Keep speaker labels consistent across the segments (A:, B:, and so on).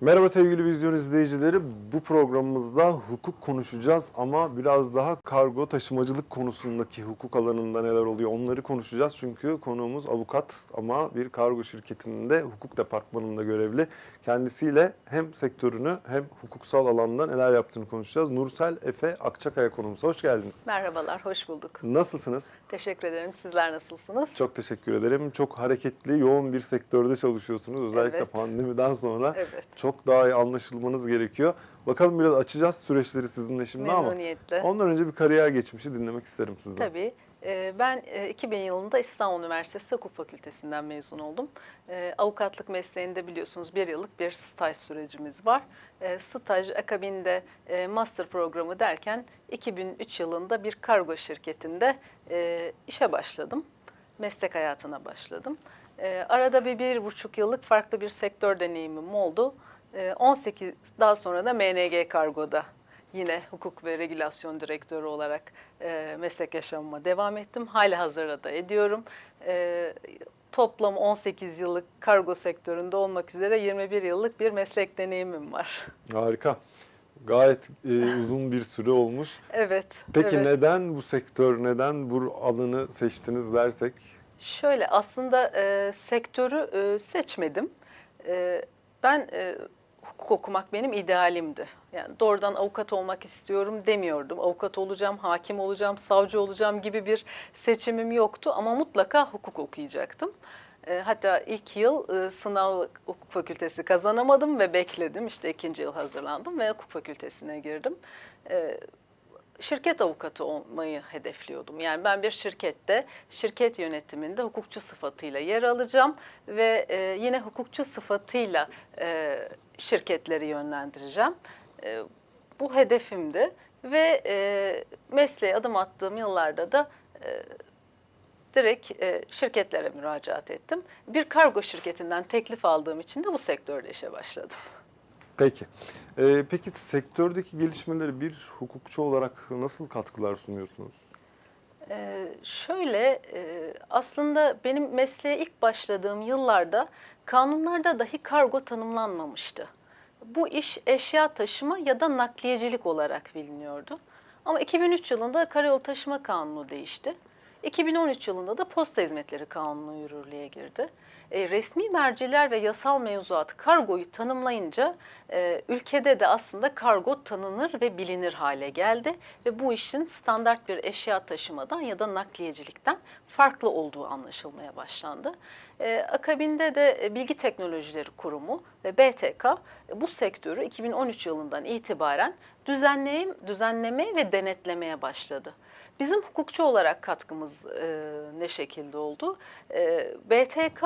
A: Merhaba sevgili vizyon izleyicileri. Bu programımızda hukuk konuşacağız ama biraz daha kargo taşımacılık konusundaki hukuk alanında neler oluyor onları konuşacağız. Çünkü konuğumuz avukat ama bir kargo şirketinde hukuk departmanında görevli. Kendisiyle hem sektörünü hem hukuksal alanda neler yaptığını konuşacağız. Nursel Efe Akçakaya konuğumuz. Hoş geldiniz.
B: Merhabalar, hoş bulduk.
A: Nasılsınız?
B: Teşekkür ederim. Sizler nasılsınız?
A: Çok teşekkür ederim. Çok hareketli, yoğun bir sektörde çalışıyorsunuz. Özellikle
B: Evet.
A: pandemiden sonra.
B: Evet.
A: Çok daha iyi anlaşılmanız gerekiyor. Bakalım biraz açacağız süreçleri sizinle şimdi ama ondan önce bir kariyer geçmişi dinlemek isterim sizden.
B: Tabii. Ee, Ben e, 2000 yılında İstanbul Üniversitesi Hukuk Fakültesinden mezun oldum. Ee, Avukatlık mesleğinde biliyorsunuz bir yıllık bir staj sürecimiz var. Ee, Staj akabinde e, master programı derken 2003 yılında bir kargo şirketinde e, işe başladım. Meslek hayatına başladım. Arada bir bir buçuk yıllık farklı bir sektör deneyimim oldu. Ee, 18 daha sonra da MNG Kargo'da yine hukuk ve regülasyon direktörü olarak e, meslek yaşamıma devam ettim. Hala hazırda da ediyorum. E, toplam 18 yıllık kargo sektöründe olmak üzere 21 yıllık bir meslek deneyimim var.
A: Harika. Gayet e, uzun bir süre olmuş.
B: Evet.
A: Peki
B: evet.
A: neden bu sektör, neden bu alanı seçtiniz dersek?
B: Şöyle aslında e, sektörü e, seçmedim. E, ben e, hukuk okumak benim idealimdi. Yani doğrudan avukat olmak istiyorum demiyordum. Avukat olacağım, hakim olacağım, savcı olacağım gibi bir seçimim yoktu ama mutlaka hukuk okuyacaktım. E, hatta ilk yıl e, sınav hukuk fakültesi kazanamadım ve bekledim. İşte ikinci yıl hazırlandım ve hukuk fakültesine girdim. E, şirket avukatı olmayı hedefliyordum. Yani ben bir şirkette, şirket yönetiminde hukukçu sıfatıyla yer alacağım ve yine hukukçu sıfatıyla şirketleri yönlendireceğim. E, bu hedefimdi ve e, mesleğe adım attığım yıllarda da e, direkt e, şirketlere müracaat ettim. Bir kargo şirketinden teklif aldığım için de bu sektörde işe başladım.
A: Peki. E, peki sektördeki gelişmeleri bir hukukçu olarak nasıl katkılar sunuyorsunuz?
B: Ee, şöyle e, aslında benim mesleğe ilk başladığım yıllarda kanunlarda dahi kargo tanımlanmamıştı. Bu iş eşya taşıma ya da nakliyecilik olarak biliniyordu. Ama 2003 yılında Karayolu Taşıma Kanunu değişti. 2013 yılında da Posta Hizmetleri Kanunu yürürlüğe girdi. E, resmi merciler ve yasal mevzuat kargoyu tanımlayınca e, ülkede de aslında kargo tanınır ve bilinir hale geldi ve bu işin standart bir eşya taşımadan ya da nakliyecilikten farklı olduğu anlaşılmaya başlandı. E, akabinde de Bilgi Teknolojileri Kurumu ve BTK bu sektörü 2013 yılından itibaren düzenleyim, düzenlemeye ve denetlemeye başladı. Bizim hukukçu olarak katkımız e, ne şekilde oldu? E, BTK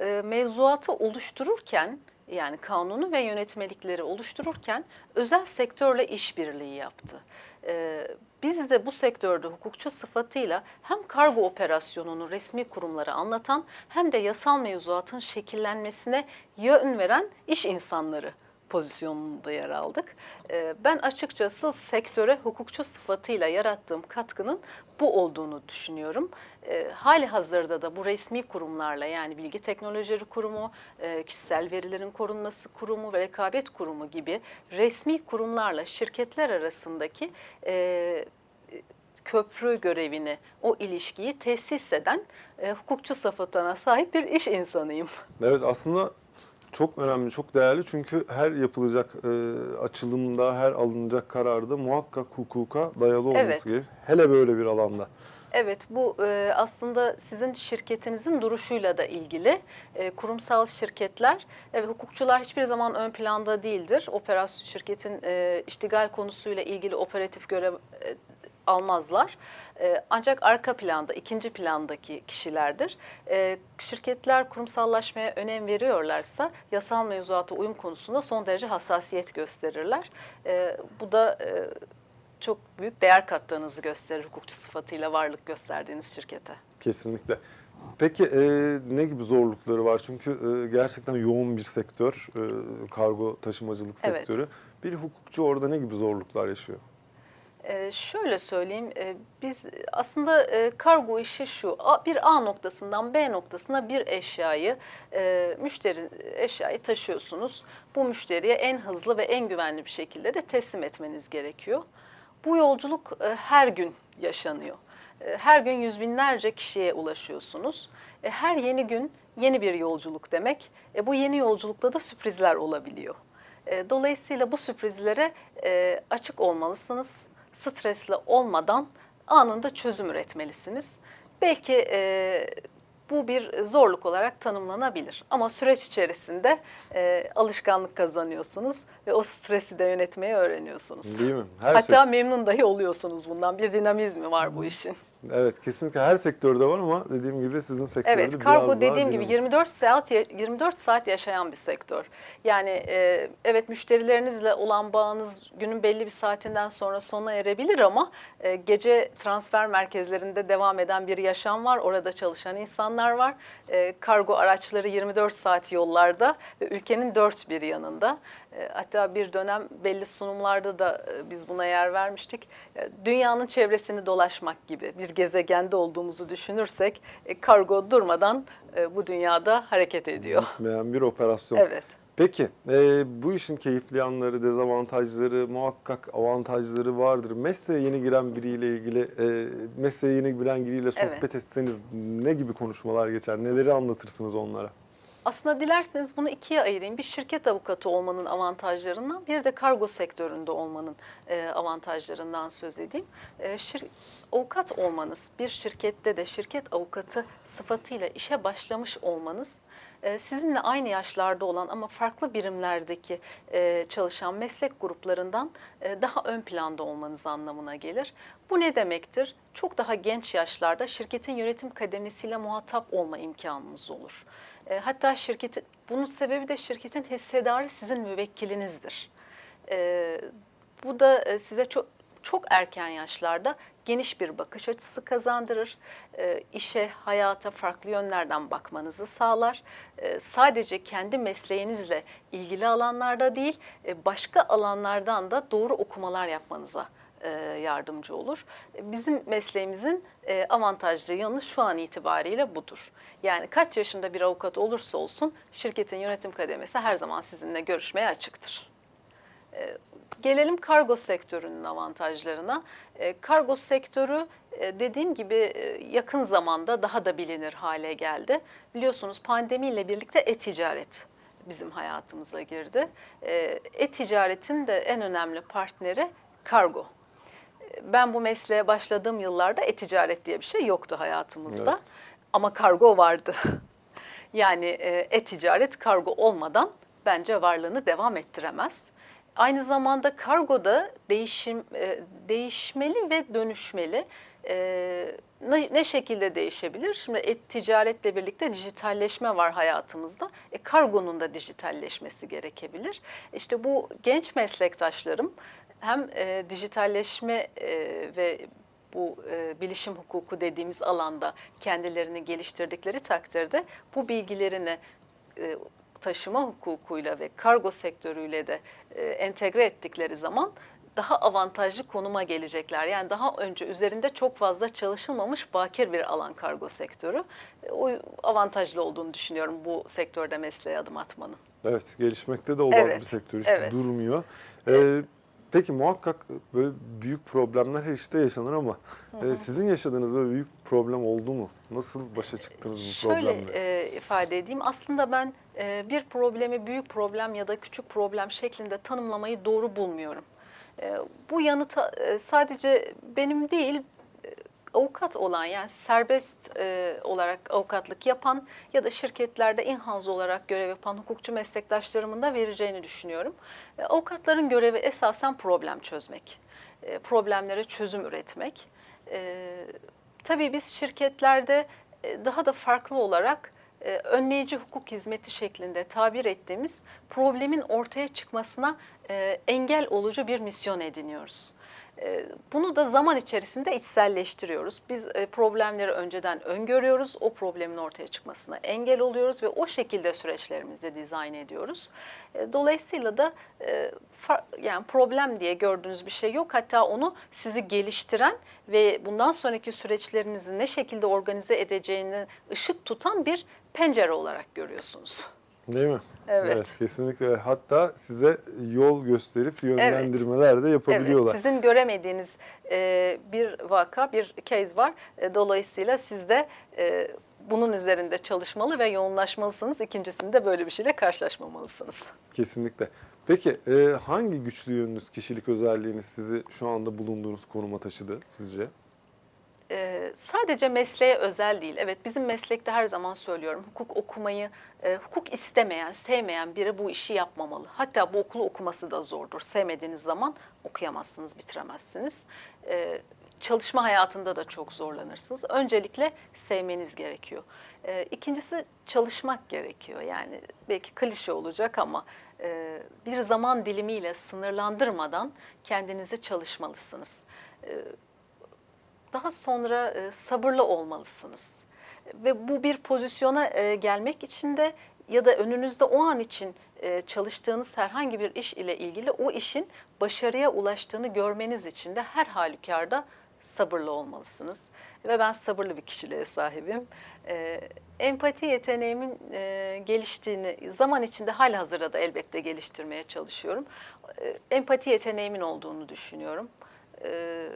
B: e, mevzuatı oluştururken yani kanunu ve yönetmelikleri oluştururken özel sektörle işbirliği yaptı. E, biz de bu sektörde hukukçu sıfatıyla hem kargo operasyonunu resmi kurumlara anlatan hem de yasal mevzuatın şekillenmesine yön veren iş insanları pozisyonunda yer aldık. Ee, Ben açıkçası sektöre hukukçu sıfatıyla yarattığım katkının bu olduğunu düşünüyorum. Ee, Hali hazırda da bu resmi kurumlarla yani Bilgi Teknolojileri Kurumu, e, Kişisel Verilerin Korunması Kurumu ve Rekabet Kurumu gibi resmi kurumlarla şirketler arasındaki e, köprü görevini, o ilişkiyi tesis eden e, hukukçu sıfatına sahip bir iş insanıyım.
A: Evet aslında çok önemli, çok değerli çünkü her yapılacak e, açılımda, her alınacak kararda muhakkak hukuka dayalı olması
B: Evet.
A: gerekir. Hele böyle bir alanda.
B: Evet, bu e, aslında sizin şirketinizin duruşuyla da ilgili. E, kurumsal şirketler, evet, hukukçular hiçbir zaman ön planda değildir. Operasyon şirketin e, iştigal konusuyla ilgili operatif görev e, almazlar. E, ancak arka planda, ikinci plandaki kişilerdir. E, şirketler kurumsallaşmaya önem veriyorlarsa yasal mevzuata uyum konusunda son derece hassasiyet gösterirler. E, bu da e, çok büyük değer kattığınızı gösterir hukukçu sıfatıyla varlık gösterdiğiniz şirkete.
A: Kesinlikle. Peki e, ne gibi zorlukları var? Çünkü e, gerçekten yoğun bir sektör, e, kargo taşımacılık
B: Evet.
A: sektörü. Bir hukukçu orada ne gibi zorluklar yaşıyor?
B: Ee, şöyle söyleyeyim, e, biz aslında e, kargo işi şu, A- bir A noktasından B noktasına bir eşyayı, e, müşteri eşyayı taşıyorsunuz. Bu müşteriye en hızlı ve en güvenli bir şekilde de teslim etmeniz gerekiyor. Bu yolculuk e, her gün yaşanıyor. E, Her gün yüz binlerce kişiye ulaşıyorsunuz. E, Her yeni gün yeni bir yolculuk demek. E, Bu yeni yolculukta da sürprizler olabiliyor. E, Dolayısıyla bu sürprizlere e, açık olmalısınız. Stresli olmadan anında çözüm üretmelisiniz. Belki e, bu bir zorluk olarak tanımlanabilir. Ama süreç içerisinde e, alışkanlık kazanıyorsunuz ve o stresi de yönetmeyi öğreniyorsunuz.
A: Değil mi? Her
B: Hatta memnun dahi oluyorsunuz bundan. Bir dinamizmi var bu işin.
A: Evet kesinlikle her sektörde var ama dediğim gibi sizin sektörde
B: Evet,
A: biraz
B: kargo
A: daha
B: dediğim gibi
A: dinamik.
B: 24 saat 24 saat yaşayan bir sektör. Yani e, evet müşterilerinizle olan bağınız günün belli bir saatinden sonra sona erebilir ama e, gece transfer merkezlerinde devam eden bir yaşam var. Orada çalışan insanlar var. E, kargo araçları 24 saat yollarda ve ülkenin dört bir yanında. E, hatta bir dönem belli sunumlarda da e, biz buna yer vermiştik. E, dünyanın çevresini dolaşmak gibi bir gezegende olduğumuzu düşünürsek kargo durmadan bu dünyada hareket ediyor.
A: Bitmeyen bir operasyon.
B: Evet.
A: Peki e, bu işin keyifli yanları, dezavantajları, muhakkak avantajları vardır. Mesleğe yeni giren biriyle ilgili, e, mesleğe yeni giren biriyle sohbet
B: Evet.
A: etseniz ne gibi konuşmalar geçer, neleri anlatırsınız onlara?
B: Aslında dilerseniz bunu ikiye ayırayım. Bir şirket avukatı olmanın avantajlarından, bir de kargo sektöründe olmanın e, avantajlarından söz edeyim. E, şir- avukat olmanız, bir şirkette de şirket avukatı sıfatıyla işe başlamış olmanız, sizinle aynı yaşlarda olan ama farklı birimlerdeki e, çalışan meslek gruplarından e, daha ön planda olmanız anlamına gelir. Bu ne demektir? Çok daha genç yaşlarda şirketin yönetim kademesiyle muhatap olma imkanınız olur. E, hatta şirketin, bunun sebebi de şirketin hissedarı sizin müvekkilinizdir. Bu da size çok çok erken yaşlarda geniş bir bakış açısı kazandırır. E, işe, hayata farklı yönlerden bakmanızı sağlar. E, sadece kendi mesleğinizle ilgili alanlarda değil, e, başka alanlardan da doğru okumalar yapmanıza e, yardımcı olur. E, Bizim mesleğimizin e, avantajlı yanı şu an itibariyle budur. Yani kaç yaşında bir avukat olursa olsun şirketin yönetim kademesi her zaman sizinle görüşmeye açıktır. E, Gelelim kargo sektörünün avantajlarına. E, Kargo sektörü e, dediğim gibi e, yakın zamanda daha da bilinir hale geldi. Biliyorsunuz pandemiyle birlikte e-ticaret bizim hayatımıza girdi. E, E-ticaretin de en önemli partneri kargo. Ben bu mesleğe başladığım yıllarda e-ticaret diye bir şey yoktu hayatımızda.
A: Evet.
B: Ama kargo vardı. Yani e, e-ticaret kargo olmadan bence varlığını devam ettiremez. Aynı zamanda kargoda değişim e, değişmeli ve dönüşmeli. E, ne, şekilde değişebilir? Şimdi e-ticaretle birlikte dijitalleşme var hayatımızda. E, kargonun da dijitalleşmesi gerekebilir. İşte bu genç meslektaşlarım hem e, dijitalleşme ve bu e, bilişim hukuku dediğimiz alanda kendilerini geliştirdikleri takdirde bu bilgilerini e, taşıma hukukuyla ve kargo sektörüyle de e, entegre ettikleri zaman daha avantajlı konuma gelecekler. Yani daha önce üzerinde çok fazla çalışılmamış bakir bir alan kargo sektörü. E, o avantajlı olduğunu düşünüyorum bu sektörde mesleğe adım atmanın.
A: Evet, gelişmekte de olan
B: Evet,
A: bir sektör hiç
B: evet.
A: durmuyor. Ee, peki muhakkak böyle büyük problemler her işte yaşanır ama e, sizin yaşadığınız böyle büyük problem oldu mu? Nasıl başa çıktınız bu
B: Şöyle
A: problemle?
B: e, ifade edeyim. Aslında ben e, bir problemi büyük problem ya da küçük problem şeklinde tanımlamayı doğru bulmuyorum. E, bu yanıta e, sadece benim değil, e, avukat olan yani serbest e, olarak avukatlık yapan ya da şirketlerde in-house olarak görev yapan hukukçu meslektaşlarımın da vereceğini düşünüyorum. E, avukatların görevi esasen problem çözmek, e, problemlere çözüm üretmek. E, tabii biz şirketlerde e, daha da farklı olarak e, önleyici hukuk hizmeti şeklinde tabir ettiğimiz problemin ortaya çıkmasına e, engel olucu bir misyon ediniyoruz. E, Bunu da zaman içerisinde içselleştiriyoruz. Biz e, problemleri önceden öngörüyoruz, o problemin ortaya çıkmasına engel oluyoruz ve o şekilde süreçlerimizi dizayn ediyoruz. E, Dolayısıyla da e, yani problem diye gördüğünüz bir şey yok. Hatta onu sizi geliştiren ve bundan sonraki süreçlerinizi ne şekilde organize edeceğini ışık tutan bir pencere olarak görüyorsunuz.
A: Değil mi?
B: Evet.
A: kesinlikle. Hatta size yol gösterip yönlendirmeler de yapabiliyorlar.
B: Evet, sizin göremediğiniz e, bir vaka, bir case var. E, dolayısıyla siz de e, bunun üzerinde çalışmalı ve yoğunlaşmalısınız. İkincisinde böyle bir şeyle karşılaşmamalısınız.
A: Kesinlikle. Peki e, hangi güçlü yönünüz, kişilik özelliğiniz sizi şu anda bulunduğunuz konuma taşıdı sizce?
B: Ee, sadece mesleğe özel değil. Evet bizim meslekte her zaman söylüyorum hukuk okumayı, e, hukuk istemeyen, sevmeyen biri bu işi yapmamalı. Hatta bu okulu okuması da zordur. Sevmediğiniz zaman okuyamazsınız, bitiremezsiniz. Ee, çalışma hayatında da çok zorlanırsınız. Öncelikle sevmeniz gerekiyor. Ee, ikincisi çalışmak gerekiyor. Yani belki klişe olacak ama e, bir zaman dilimiyle sınırlandırmadan kendinizi çalışmalısınız. Ee, daha sonra e, sabırlı olmalısınız. Ve bu bir pozisyona e, gelmek için de ya da önünüzde o an için e, çalıştığınız herhangi bir iş ile ilgili o işin başarıya ulaştığını görmeniz için de her halükarda sabırlı olmalısınız. Ve ben sabırlı bir kişiliğe sahibim. E, empati yeteneğimin e, geliştiğini zaman içinde halihazırda da elbette geliştirmeye çalışıyorum. E, empati yeteneğimin olduğunu düşünüyorum. E,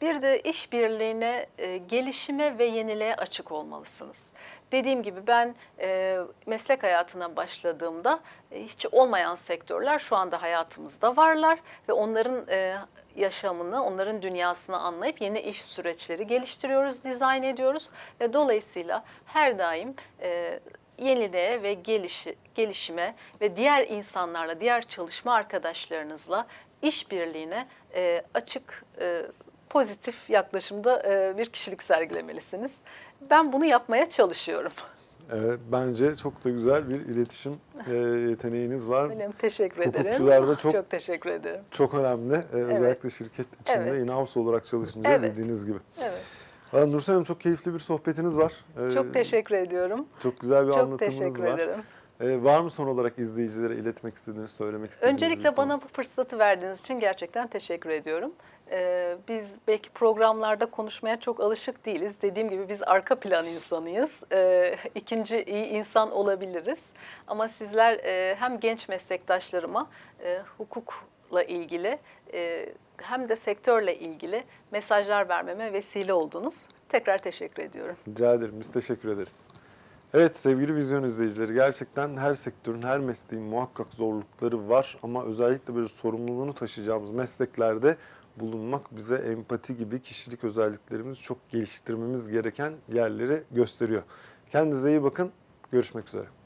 B: bir de işbirliğine, e, gelişime ve yeniliğe açık olmalısınız. Dediğim gibi ben e, meslek hayatına başladığımda e, hiç olmayan sektörler şu anda hayatımızda varlar ve onların e, yaşamını, onların dünyasını anlayıp yeni iş süreçleri geliştiriyoruz, dizayn ediyoruz ve dolayısıyla her daim e, yeniliğe ve gelişi, gelişime ve diğer insanlarla, diğer çalışma arkadaşlarınızla işbirliğine e, açık, e, pozitif yaklaşımda e, bir kişilik sergilemelisiniz. Ben bunu yapmaya çalışıyorum.
A: Evet, bence çok da güzel bir iletişim e, yeteneğiniz var.
B: Öyle mi? Teşekkür ederim.
A: Hukukçularda çok-
B: çok teşekkür ederim.
A: Çok önemli. E, Özellikle şirket içinde
B: Evet.
A: in-house olarak çalışınca
B: Evet.
A: dediğiniz gibi.
B: Evet.
A: Valla Nursel Hanım çok keyifli bir sohbetiniz var. E,
B: Çok teşekkür ediyorum.
A: Çok güzel bir
B: Çok
A: anlatımınız
B: teşekkür
A: var.
B: ederim.
A: E, var mı son olarak izleyicilere iletmek istediğiniz, söylemek istediğiniz
B: Öncelikle bana bu fırsatı verdiğiniz için gerçekten teşekkür ediyorum. Ee, biz belki programlarda konuşmaya çok alışık değiliz. Dediğim gibi biz arka plan insanıyız. Ee, ikinci iyi insan olabiliriz. Ama sizler e, hem genç meslektaşlarıma e, hukukla ilgili e, hem de sektörle ilgili mesajlar vermeme vesile oldunuz. Tekrar teşekkür ediyorum.
A: Rica ederim. Biz teşekkür ederiz. Evet sevgili vizyon izleyicileri gerçekten her sektörün, her mesleğin muhakkak zorlukları var ama özellikle böyle sorumluluğunu taşıyacağımız mesleklerde bulunmak bize empati gibi kişilik özelliklerimizi çok geliştirmemiz gereken yerleri gösteriyor. Kendinize iyi bakın. Görüşmek üzere.